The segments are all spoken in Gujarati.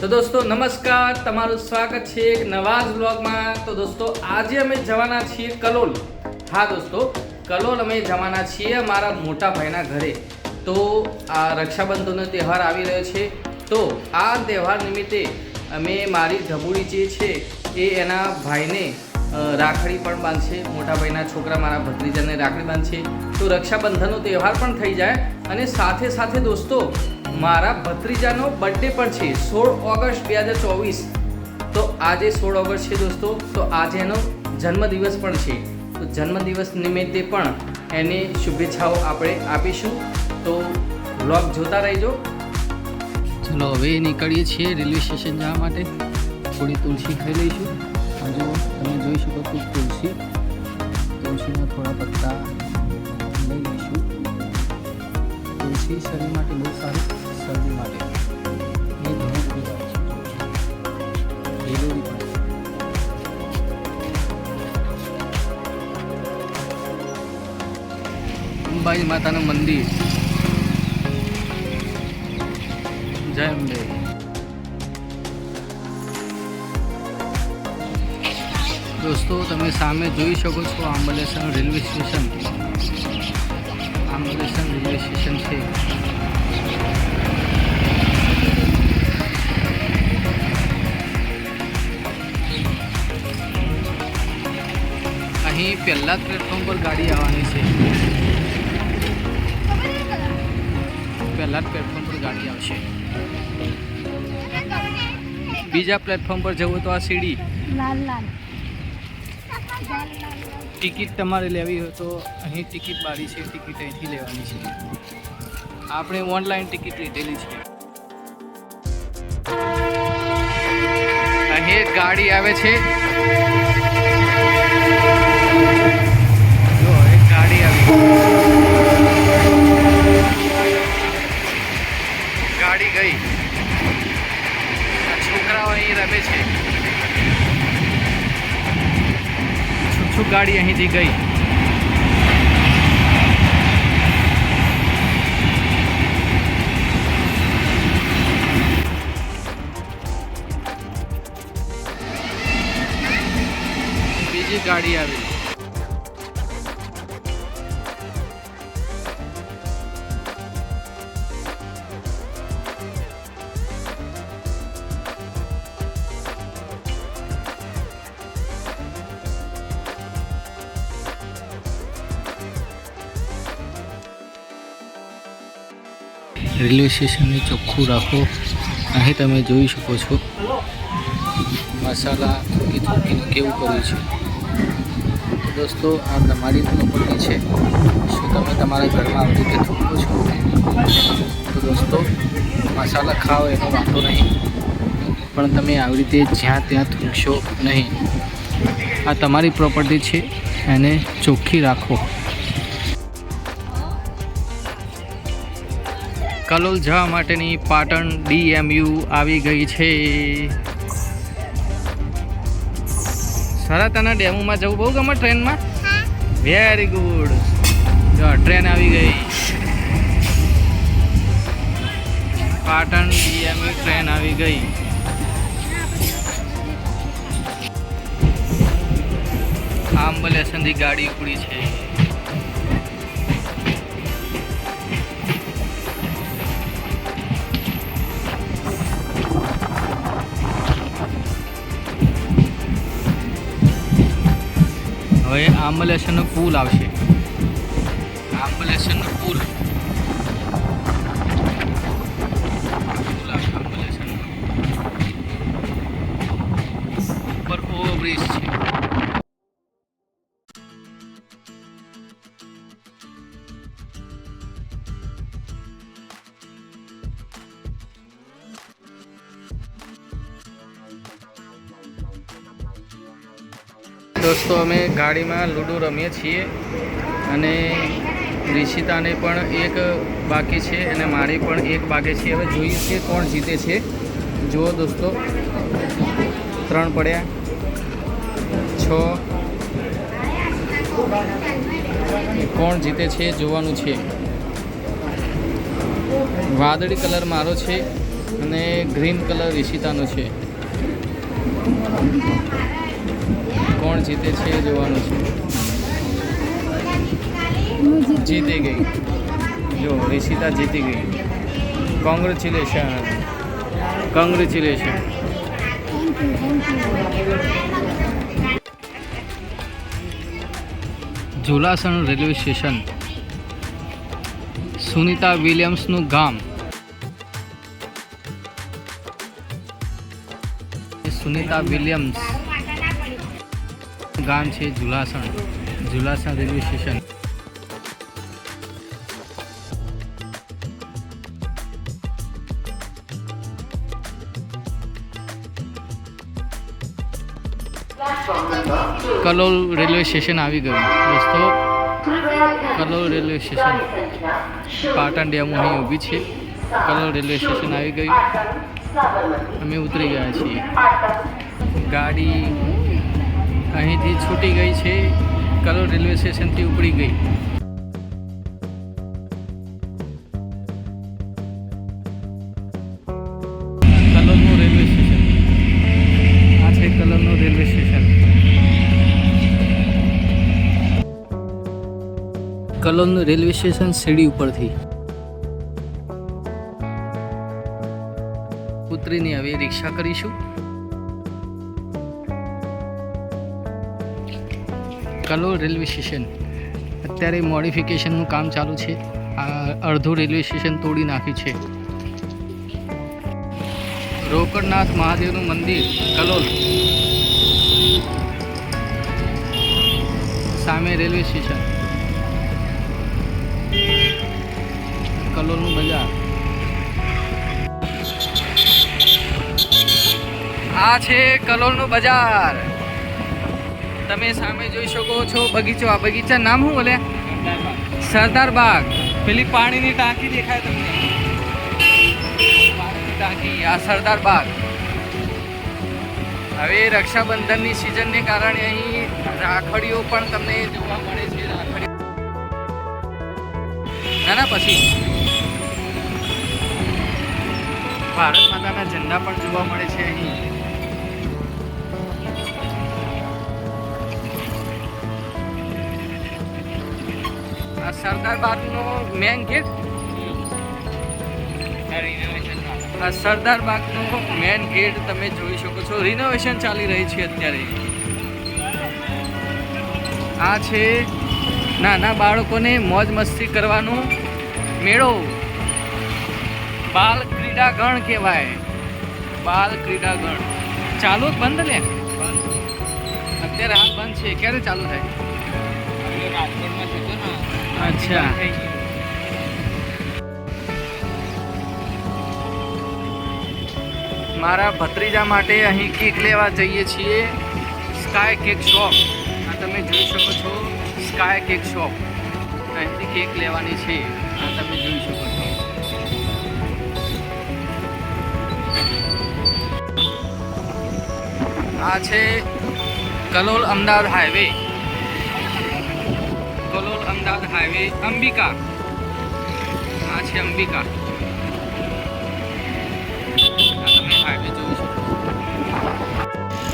તો દોસ્તો, નમસ્કાર, તમારું સ્વાગત છે એક નવા જ બ્લોગમાં તો દોસ્તો, આજે અમે જવાના છીએ કલોલ. હા દોસ્તો, કલોલ અમે જવાના છીએ મારા મોટા ભાઈના ઘરે. તો આ રક્ષાબંધનનો તહેવાર આવી રહ્યો છે. તો આ તહેવાર નિમિત્તે અમે મારી ઢબુડી જે છે, એ એના ભાઈને રાખડી પણ બાંધશે. મોટા ભાઈના છોકરા મારા ભત્રીજાને રાખડી બાંધશે. તો રક્ષાબંધનનો તહેવાર પણ થઈ જાય. અને સાથે સાથે દોસ્તો મારા ભત્રીજાનો બર્થડે પણ છે, સોળ ઓગસ્ટ બે હજાર ચોવીસ. તો આજે સોળ ઓગસ્ટ છે દોસ્તો, તો આજે એનો જન્મદિવસ પણ છે. તો જન્મદિવસ નિમિત્તે પણ એને શુભેચ્છાઓ આપણે આપીશું. તો બ્લોગ જોતા રહેજો. ચલો, હવે નીકળીએ છીએ રેલવે સ્ટેશન જવા માટે. થોડી તુલસી ખાઈ લઈશું. હજુ તમે જોઈ શકો છો તુલસી. તુલસીના થોડા પત્તા લઈ લઈશું. તુલસી શરીર માટે બહુ સારી. શરદી માટે એ ઘણી બધી છે. લીલોડી પણ અંબાજી માતાનું મંદિર. જય અંબે. દોસ્તો, તમે સામે જોઈ શકો છો Ambaliyasan railway station. Ambaliyasan railway station છે. પહેલા પ્લેટફોર્મ પર ગાડી આવવાની છે. પહેલા જ પ્લેટફોર્મ પર ગાડી આવશે. બીજા પ્લેટફોર્મ પર જવું તો આ સીડી. ટિકિટ તમારે લેવી હોય તો અહીં ટિકિટ બારી છે ટિકિટ અહીંથી લેવાની છે. આપણે ઓનલાઈન ટિકિટ લીધેલી છે. અહીં ગાડી આવે છે. ગાડી ગઈ. છોકરાઓ અહીં રમે છે. છૂક ગાડી અહીંથી ગઈ? બીજી ગાડી આવી. રેલવે સ્ટેશનને ચોખ્ખું રાખો. અહીં તમે જોઈ શકો છો મસાલા થૂકી થૂકીને કેવું કર્યું છે. દોસ્તો, આ તમારી પ્રોપર્ટી છે. શું તમે તમારા ઘરમાં આવી રીતે થૂકો છો? તો દોસ્તો, મસાલા ખાઓ, એનો વાંધો નહીં. પણ તમે આવી રીતે જ્યાં ત્યાં થૂકશો નહીં. આ તમારી પ્રોપર્ટી છે, એને ચોખ્ખી રાખો. કલોલ જવા માટેની પાટણ ડીએમયુ આવી ગઈ છે. સરતાના ડેમોમાં જવું બહુ ગમે ટ્રેનમાં? વેરી ગુડ જો, ટ્રેન આવી ગઈ. પાટણ ડીએમયુ ટ્રેન આવી ગઈ. આંબલેસનથી ગાડી ઉપડી છે. હવે આંબલેશ્વરનો પુલ આવશે. આંબલેશ્વરનો પુલ. ઉપર ઓવરબ્રિજ છે. દોસ્તો, અમે ગાડીમાં લૂડો રમીએ છીએ અને રિશિતાને પણ એક બાકી છે અને મારી પણ એક બાકી છે. હવે જોઈએ છીએ કોણ જીતે છે. જુઓ દોસ્તો, ત્રણ પડ્યા, છ. કોણ જીતે છે જોવાનું છે. વાદળી કલર મારો છે અને ગ્રીન કલર ઈશિતાનો છે. કોણ જીતે છે એ જોવાનું છે. જીતી ગઈ. જો ઈશિતા જીતી ગઈ. Congratulation congratulation Jhulasan railway station. Sunita વિલિયમ્સનું ગામ. સુનિતા વિલિયમ્સ. ગામ છે Jhulasan Julasan railway station. Kalol railway station આવી ગયું. દોસ્તો, Kalol railway station Patan DEMU અહીં ઊભી છે. કલોલ રેલવે સ્ટેશન આવી ગયું. અમે ઉતરી ગયા છીએ. ગાડી અહીંથી છૂટી ગઈ છે, કલોલ રેલવે સ્ટેશનથી ઉપડી ગઈ. કલોલનું રેલવે સ્ટેશન. આ છે રેલવે સ્ટેશન. કલોલનું રેલવે સ્ટેશન સીડી ઉપરથી. ઉતરીને હવે રિક્ષા કરીશું. Kalol railway station. અત્યારે મોડિફિકેશનનું કામ ચાલુ છે. આ અડધું રેલવે સ્ટેશન તોડી નાખ્યું છે. રોકડનાથ મહાદેવનું મંદિર, કલોલ. સામે રેલવે સ્ટેશન. કલોલનું બજાર. આ છે કલોલનું બજાર. તમે સામે જોઈ શકો છો બગીચો. આ બગીચા નામ શું બોલે? સરદાર બાગ. પેલી પાણીની ટાંકી દેખાય તમને? ટાંકી, આ સરદાર બાગ. હવે રક્ષાબંધનની સિઝનને કારણે અહીં રાખડીઓ પણ તમને જોવા મળે છે. રાખડી ના ના, પછી. ભારત માતાના ઝંડા પણ જોવા મળે છે અહીં. આ સરદાર બાગનો મેન ગેટ આ સરદાર બાગનો મેન ગેટ તમે જોઈ શકો છો. રિનોવેશન ચાલી રહી છે અત્યારે. આ છે નાના બાળકોને મોજ મસ્તી કરવાનો મેળો. બાલ ક્રીડાગણ કહેવાય. બાલ ક્રીડાગણ. ચાલુ બંધ ને? અત્યારે હાલ બંધ છે. ક્યારે ચાલુ થાય? અચ્છા. મારા ભત્રીજા માટે અહીં કેક લેવા જઈએ છીએ. સ્કાય કેક શોપ આ તમે જોઈ શકો છો સ્કાય કેક શોપ અહીંથી કેક લેવાની છે. આ તમે જોઈ શકો છો. આ છે કલોલ અમદાવાદ હાઈવે. અમદાવાદ હાઈવે અંબિકા. આ છે અંબિકા.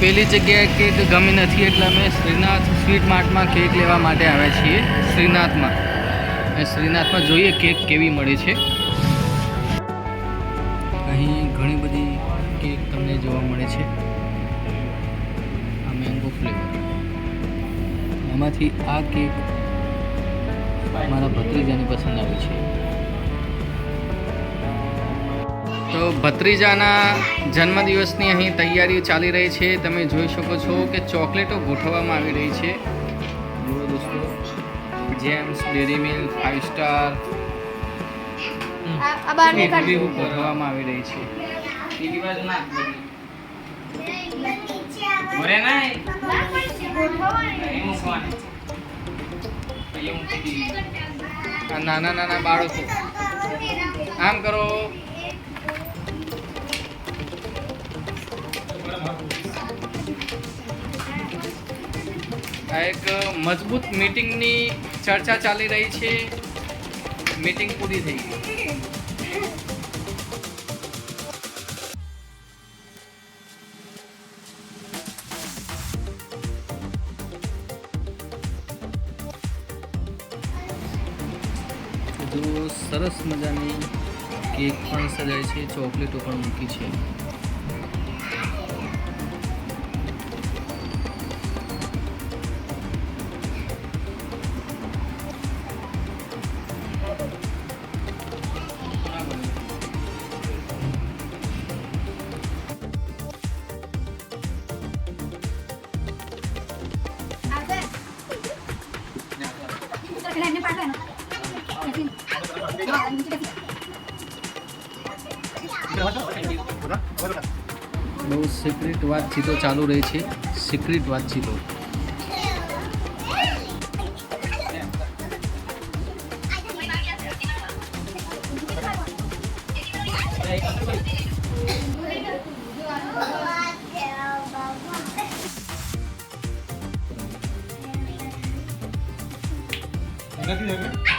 પેલી જગ્યાએ કેક ગમી નથી એટલે અમે શ્રીનાથ સ્વીટ માર્ટમાં કેક લેવા માટે આવ્યા છીએ શ્રીનાથમાં. શ્રીનાથમાં જોઈએ કેક કેવી મળે છે. અહીં ઘણી બધી કેક તમને જોવા મળે છે. આ મેંગો ફ્લેવર એમાંથી આ કેક મારા ભત્રીજાને પસંદ આવી છે. તો ભત્રીજાના જન્મદિવસની અહીં તૈયારીઓ ચાલી રહી છે. તમે જોઈ શકો છો કે ચોકલેટો ગોઠવવામાં આવી રહી છે. જુઓ દોસ્તો Gems Dairy Milk Five Star ગોઠવવામાં આવી રહી છે. આ નાના નાના બાળકો. આમ કરો. આ એક મજબૂત મીટિંગની ચર્ચા ચાલી રહી છે. મીટિંગ પૂરી થઈ ગઈ. સરસ મજાની કેક પણ સજાય છે ચોકલેટો પણ મૂકી છે. સિક્રેટ વાતચીતો ચાલુ રહે છે. સિક્રેટ વાતચીતો. તો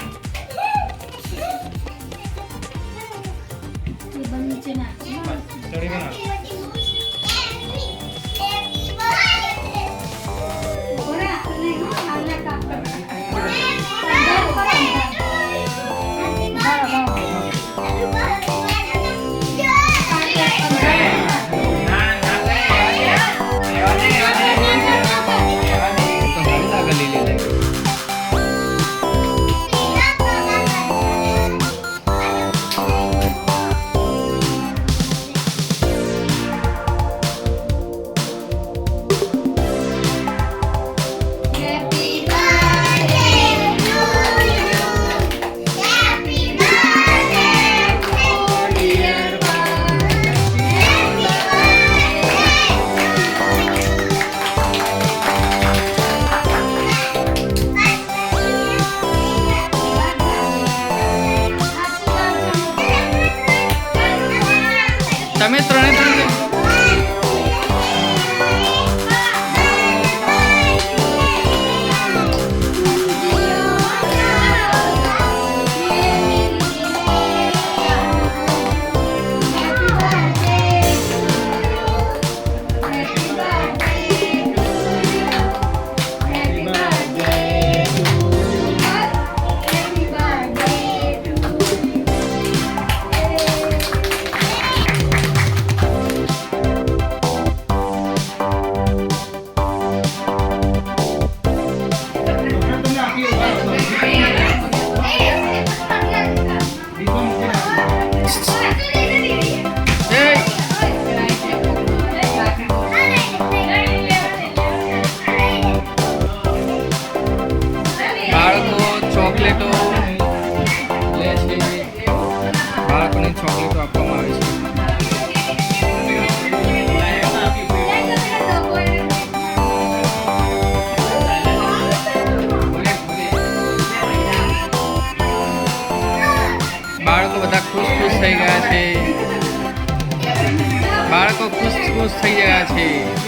છે બાળકો